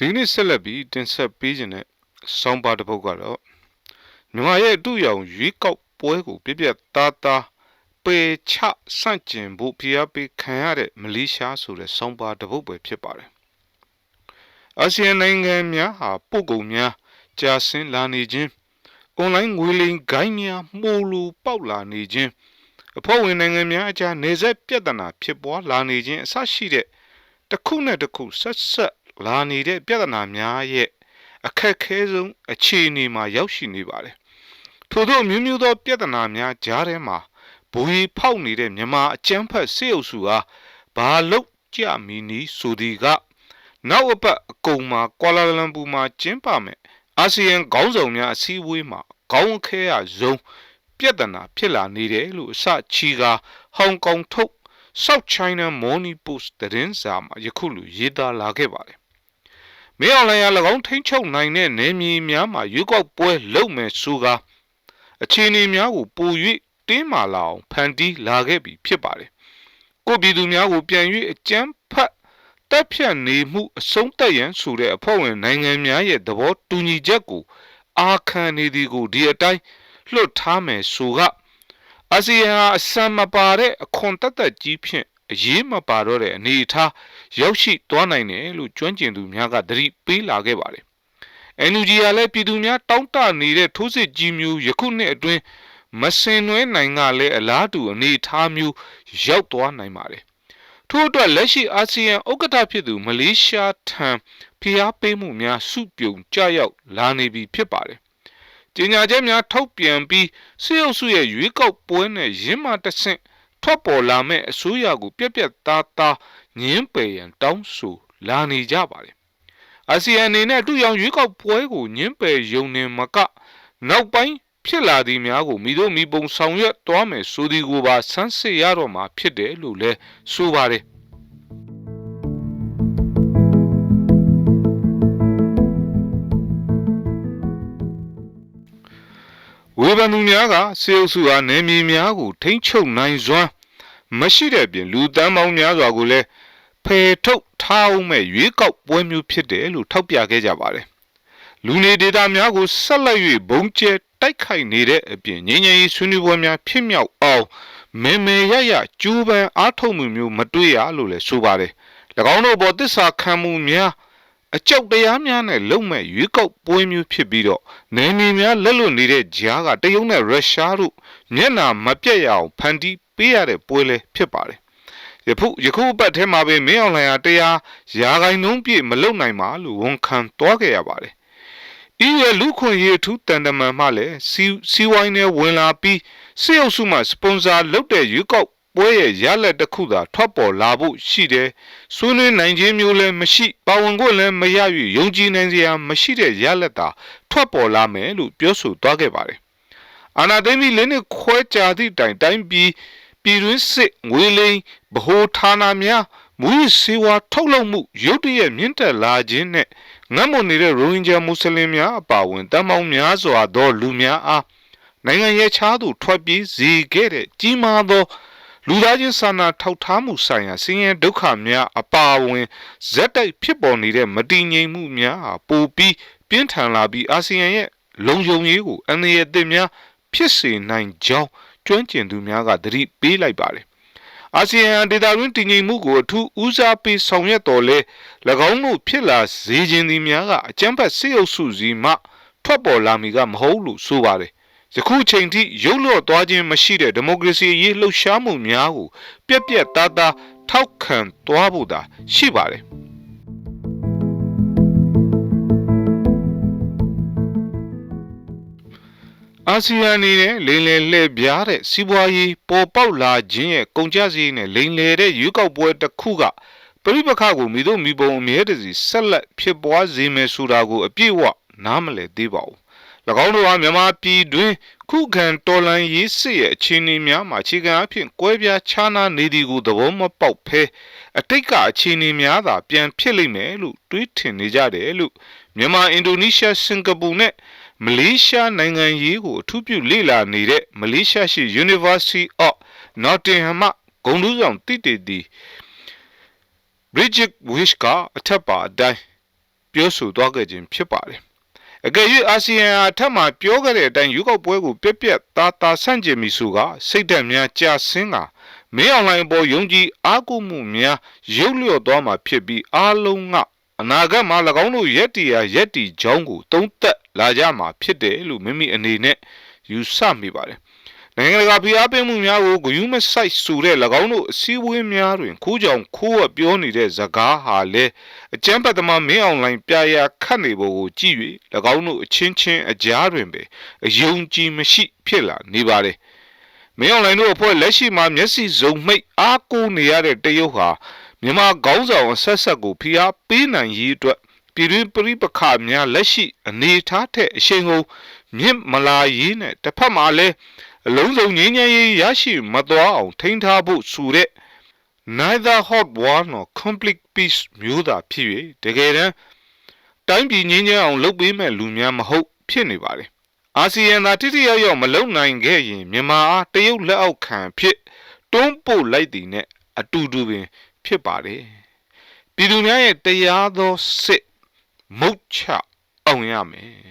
ဒီနေ့ဆက်လက်ပြီးတင်ဆက်ပေးခြင်းတဲ့ဆောင်းပါတစ်ပုဒ်ကတော့မြန်မာရဲ့အတူရောင်ရွေးကောက်ပွဲကိုပြပြသားသားပေချဆန့်ကျင်ဖို့ဖိအားပေးခံရတဲ့မလေးရှားဆိုတဲ့ဆောင်းပါတစ်ပုဒ်ပဲဖြစ်ပါတယ်။အာဆီယံနိုင်ငံများဟာပုတ်ကုံများကြာဆင်းလာနေခြင်းအွန်လိုင်းငွေလိမ်ဂိုင်းများမှုလူပေါက်လာနေခြင်းအဖွဲ့ဝင်နိုင်ငံများအကြားနေဆက်ပြဿနာဖြစ်ပွားလာနေခြင်းအဆရှိတဲ့တစ်ခုနဲ့တစ်ခုဆက်ဆက် လာနေတဲ့ပြဿနာများရဲ့အခက်ခဲဆုံးအခြေအနေမှာရောက်ရှိနေပါတယ်။ထို့သောမျိုးမျိုးသော ပြဿနာများကြားထဲမှာဘူရီဖောက်နေတဲ့မြန်မာအကြမ်းဖက်စစ်အုပ်စုဟာဘာလို့ကြမီနီဆိုဒီကနောက်အပတ်အကုန်မှာကွာလာလမ်ပူမှာကျင်းပမယ်အာဆီယံခေါင်းဆောင်များအစည်းအဝေးမှာခေါင်းခဲရဆုံးပြဿနာဖြစ်လာနေတယ်လို့အစချီကဟောင်ကောင်ထုတ် South China Morning Post သတင်းစာမှာယခုလိုရေးသားလာခဲ့ပါတယ်။ မင်းအောင်လှိုင်က၎င်းထိန်းချုပ်နိုင်တဲ့နေမြေများမှာရွေးကောက်ပွဲလုပ်မယ်ဆိုကာအခြေအနေများကိုပို၍တင်းမာလာအောင်ဖန်တီးလာခဲ့ပြီဖြစ်ပါတယ်။ကိုပြည်သူများကိုပြန်၍အကြမ်းဖက်တပ်ဖြတ်နေမှုအဆုံးသတ်ရန်ဆိုတဲ့အဖွဲ့ဝင်နိုင်ငံများရဲ့သဘောတူညီချက်ကိုအာခံနေသည်ကိုဒီအတိုင်းလွတ်ထားမယ်ဆိုကအာဆီယံဟာအစံမပါတဲ့အခွန်တက်တက်ကြီးဖြင့် အရေးမပါတော့တဲ့အနေအထားရောက်ရှိသွားနိုင်တယ်လို့ကျွမ်းကျင်သူများကသတိပေးလာခဲ့ပါတယ်။ NUG ကလည်းပြည်သူများတောင်းတနေတဲ့ထိုးစစ်ကြီးမျိုးယခုနှစ်အတွင်းမစင်နွဲနိုင်ကလည်းအလားတူအနေအထားမျိုးရောက်သွားနိုင်ပါတယ်။ထို့အတွက်လက်ရှိအာဆီယံဥက္ကဋ္ဌဖြစ်သူမလေးရှားထံဖိအားပေးမှုများစုပြုံကြရောက်လာနေပြီဖြစ်ပါတယ်ကြေညာချက်များထုတ်ပြန်ပြီးစစ်အုပ်စုရဲ့ရွေးကောက်ပွဲနဲ့ရင်းမှတဆင့် ထွက်ပေါ်လာမဲ့အစိုးရကိုပြက်ပြက်သားသားညင်းပယ်ရန်တောင်းဆိုလာနေကြပါတယ်။အာဆီယံအနေနဲ့အတူရောင်ရွေးကောက်ပွဲကိုညင်းပယ်ယုံနေမကနောက်ပိုင်းဖြစ်လာသည်များကိုမိတို့မိပုံဆောင်ရွက်သွားမယ်ဆိုသည်ကိုပါဆန်းစစ်ရတော့မှာဖြစ်တယ်လို့လည်းဆိုပါတယ်။ဝေဖန်သူများကစေအုပ်စုအားနယ်မြေများကိုထိမ့်ချုပ်နိုင်စွမ်း မရှိတဲ့ပြင်လူတန်းပေါင်းများစွာကိုလည်းဖယ်ထုတ်ထားအောင်မဲ့ရွေးကောက်ပွဲမျိုးဖြစ်တယ်လို့ထောက်ပြခဲ့ကြပါတယ်။လူနေဒေတာများကိုဆက်လက်၍ဘုံကျဲတိုက်ခိုက်နေတဲ့အပြင်ငြိမ်းချမ်းရေးဆွေးနွေးပွဲများဖြစ်မြောက်အောင်မေမေရရကျူးပန်းအားထုတ်မှုမျိုးမတွေ့ရလို့လည်းဆိုပါတယ်။၎င်းတို့ပေါ်သစ္စာခံမှုများအကြောက်တရားများနဲ့လုံမဲ့ရွေးကောက်ပွဲမျိုးဖြစ်ပြီးတော့နယ်မြေများလက်လွတ်နေတဲ့ဂျားကတရုတ်နဲ့ရုရှားတို့မျက်နာမပြတ်ရအောင်ဖန်တီး ပေးရတဲ့ပွဲလဲဖြစ်ပါတယ်ယခုယခုအပတ်ထဲမှာပဲမင်းအောင်လှိုင်ဟာတရားရာဂိုင်နှုံးပြည့်မလုံနိုင်ပါလို့ဝန်ခံသွားခဲ့ရပါတယ်။ဤရဲ့လူခွန်ရေးထူးတန်တမန်မှလည်းစီစီဝိုင်းနဲ့ဝင်လာပြီးစေအုပ်စုမှစပွန်ဆာလုပ်တဲ့ရွေးကောက်ပွဲရဲ့ရလက်တစ်ခုသာထွက်ပေါ်လာဖို့ရှိတယ်။ဆွေးနွေးနိုင်ခြင်းမျိုးလည်းမရှိပါဝင်ခွင့်လည်းမရ၍ယုံကြည်နိုင်စရာမရှိတဲ့ရလက်သာထွက်ပေါ်လာမယ်လို့ပြောဆိုသွားခဲ့ပါတယ်။အာနာသိမ့်ပြီးလင်းနဲ့ခွဲကြာသည့်တိုင်တိုင်းပြည် ပြည်တွင်းစစ်ငွေလိမ်ဗဟိုဌာနများမူရစေဝါထုတ်လုပ်မှုရုတ်တရက်မြင့်တက်လာခြင်းနဲ့ငတ်မွန်နေတဲ့ရိုဟင်ဂျာမွတ်စလင်များအပါအဝင်တမောင်များစွာသောလူများအားနိုင်ငံရဲ့ခြားသို့ထွက်ပြေးစေခဲ့တဲ့ကြီးမားသောလူသားချင်းစာနာထောက်ထားမှုဆိုင်ရာဆင်းရဲဒုက္ခများအပါအဝင်ဇက်တိုက်ဖြစ်ပေါ်နေတဲ့မတည်ငြိမ်မှုများဟာပိုပြီးပြင်းထန်လာပြီးအာဆီယံရဲ့လုံခြုံရေးကိုအန္တရာယ်သစ်များဖြစ်စေနိုင်ကြောင်း ကျွမ်းကျင်သူများကသတိပေးလိုက်ပါတယ်။အာဆီယံဒေသတွင်းတည်ငြိမ်မှုကိုအထူးဦးစားပေးဆောင်ရွက်တော်လဲ၎င်းတို့ဖြစ်လာစေခြင်းသည်များကအကြမ်းဖက်စစ်အုပ်စုစီမှထွက်ပေါ်လာမည်ကမဟုတ်လို့ဆိုပါတယ်ယခုချိန်ထိရုပ်လော့သွားခြင်းမရှိတဲ့ဒီမိုကရေစီရေးလှုပ်ရှားမှုများကိုပြက်ပြက်သားသားထောက်ခံသွားဖို့သာရှိပါတယ် ဆီယံအနေနဲ့လိမ်လည်လှည့်ပြားတဲ့စီးပွားရေးပေါ်ပေါက်လာခြင်းရဲ့ကုန်ကျစရိတ်နဲ့လိမ်လည်တဲ့ရွေးကောက်ပွဲတစ်ခုကပြိပခကိုမိတို့မိဘုံအမြဲတစေဆက်လက်ဖြစ်ပွားစေမယ်ဆိုတာကိုအပြည့်အဝနားမလည်သေးပါဘူး၎င်းတို့ဟာမြန်မာပြည်တွင်ခုခံတော်လှန်ရေးစစ်ရဲ့အခြေအနေများမှာအခြေခံအဖြစ်ကွဲပြားခြားနားနေသည်ကိုသဘောမပေါက်ဖဲအတိတ်ကအခြေအနေများသာပြန်ဖြစ်လိမ့်မယ်လို့တွေးထင်နေကြတယ်လို့မြန်မာအင်ဒိုနီးရှားစင်ကာပူနဲ့ မလေးရှားနိုင်ငံရေးကိုအထူးပြုလေ့လာနေတဲ့မလေးရှားရှိ University of Nottingham ဂုံလူဆောင်တိတေတီ Bridget Wish ကအထက်ပါအတိုင်းပြောဆိုသွားခဲ့ခြင်းဖြစ်ပါတယ်အကယ်၍အာဆီယံအထက်မှပြောခဲ့တဲ့အတိုင်းရွေးကောက်ပွဲကိုပြက်ပြက်သားသားဆန့်ကျင်မိဆိုကစိတ်ဓာတ်များကြာဆင်းကမင်းအွန်လိုင်းပေါ်ယုံကြည်အားကိုးမှုများရုပ်လျော့သွားမှာဖြစ်ပြီးအားလုံးကအနာဂတ်မှာ၎င်းတို့ရက်တီယာရက်တီချောင်းကိုတုံးသက် လာကြမှာဖြစ်တယ်လို့မိမိအနေနဲ့ယူဆမိပါတယ်နိုင်ငံတကာဖိအားပေးမှုများကိုဂယုမဆိုင်ဆိုတဲ့၎င်းတို့အစည်းအဝေးများတွင်ခိုးကြောင်ခိုးဝပြောနေတဲ့ဇကားဟာလည်းအကျမ်းပတ်သမားမင်းအွန်လိုင်းပြရာခတ်နေပုံကိုကြည့်၍၎င်းတို့အချင်းချင်းအကြားတွင်ပဲအယုံကြည်မရှိဖြစ်လာနေပါတယ်မင်းအွန်လိုင်းတို့အဖွဲ့လက်ရှိမှာမျက်စိစုံမှိတ်အားကိုးနေရတဲ့တရုတ်ဟာမြန်မာခေါင်းဆောင်အဆက်ဆက်ကိုဖိအားပေးနိုင်ရေးအတွက် ပြည်တွင်းပရိပခများလက်ရှိအနေအထားထက်အရှိန်ကိုမြင့်မလာရေးနဲ့တစ်ဖက်မှာလည်းအလုံးစုံငြိမ်းချမ်းရေးရရှိမသွားအောင်ထိန်းထားဖို့ဆိုတဲ့ neither hot war nor complete peace မျိုးသာဖြစ်၍တကယ်တမ်းတိုင်းပြည်ငြိမ်းချမ်းအောင်လုပ်ပေးမဲ့လူများမဟုတ်ဖြစ်နေပါတယ်အာဆီယံသာတိတိယောက်ယောက်မလုံနိုင်ခဲ့ရင်မြန်မာအားတရုတ်လက်အောက်ခံဖြစ်တွန်းပို့လိုက်သည်နဲ့အတူတူပင်ဖြစ်ပါတယ်ပြည်သူများရဲ့တရားသောစစ် မုတ်ချအောင်ရမယ်